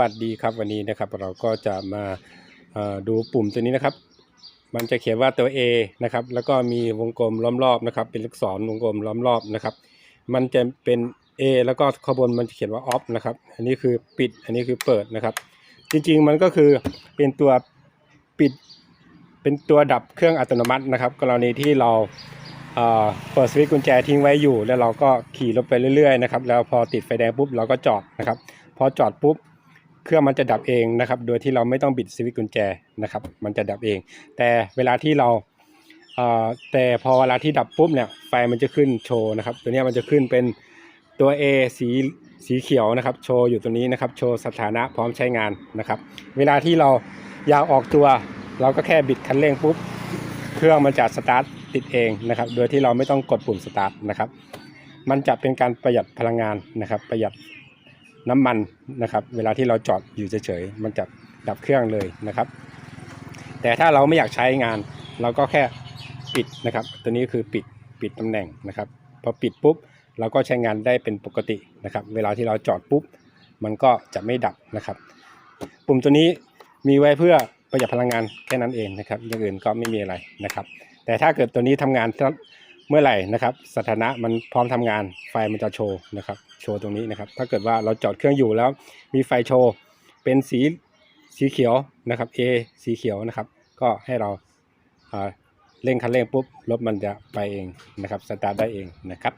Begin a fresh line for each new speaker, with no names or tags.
วัสดีครับวันนี้นะครับ เราก็จะมาดูปุ่มตัวนี้นะครับ มันจะเขียนว่าตัว A นะครับ แล้วก็มีวงกลมล้อมรอบนะครับ เป็นลูกศรวงกลมล้อมรอบนะครับ มันจะเป็น A แล้วก็ข้างบนมันจะเขียนว่า off นะครับ อันนี้คือปิด อันนี้คือเปิดนะครับ จริงๆมันก็คือเป็นตัวปิด เป็นตัวดับเครื่องอัตโนมัตินะครับ กรณีที่เราเอ่อเปิดสวิตช์กุญแจทิ้งไว้อยู่ แล้วเราก็ขี่รถไปเรื่อยๆนะครับ แล้วพอติดไฟแดงปุ๊บเราก็จอดนะครับ พอจอดปุ๊บ เครื่องมันจะดับเองนะครับ โดยที่เราไม่ต้องบิดสวิตช์กุญแจนะครับ มันจะดับเอง แต่เวลาที่เราเอ่อแต่พอเวลาที่ดับปุ๊บเนี่ยไฟมันจะขึ้นโชว์นะครับ ตัวนี้มันจะขึ้นเป็นตัว A สีสีเขียวนะครับ โชว์อยู่ตัวนี้นะครับ โชว์สถานะพร้อมใช้งานนะครับ เวลาที่เราอยากออกตัว เราก็แค่บิดคันเร่งปุ๊บเครื่องมันจะสตาร์ทติดเองนะครับ โดยที่เราไม่ต้องกดปุ่มสตาร์ทนะครับ มันจะเป็นการประหยัดพลังงานนะครับ ประหยัด น้ำมันนะครับ เวลาที่เราจอดอยู่เฉยๆมันจะดับเครื่องเลยนะครับ แต่ถ้าเราไม่อยากใช้งาน เราก็แค่ปิดนะครับ ตัวนี้คือปิดปิดตำแหน่งนะครับพอปิดปุ๊บเราก็ใช้งานได้เป็นปกตินะครับ เวลาที่เราจอดปุ๊บมันก็จะไม่ดับนะครับ ปุ่มตัวนี้มีไว้เพื่อประหยัดพลังงานแค่นั้นเองนะครับอย่างอื่นก็ไม่มีอะไรนะครับ แต่ถ้าเกิดตัวนี้ทำงาน เมื่อไหร่นะครับสถานะมันพร้อมทำงานไฟมันจะโชว์นะครับโชว์ตรงนี้นะครับ ถ้าเกิดว่าเราจอดเครื่องอยู่แล้วมีไฟโชว์เป็นสีสีเขียวนะครับ A สีเขียวนะครับ ก็ให้เราอ่าเร่งคันเร่งปุ๊บรถมันจะไปเองนะครับสตาร์ทได้เองนะครับ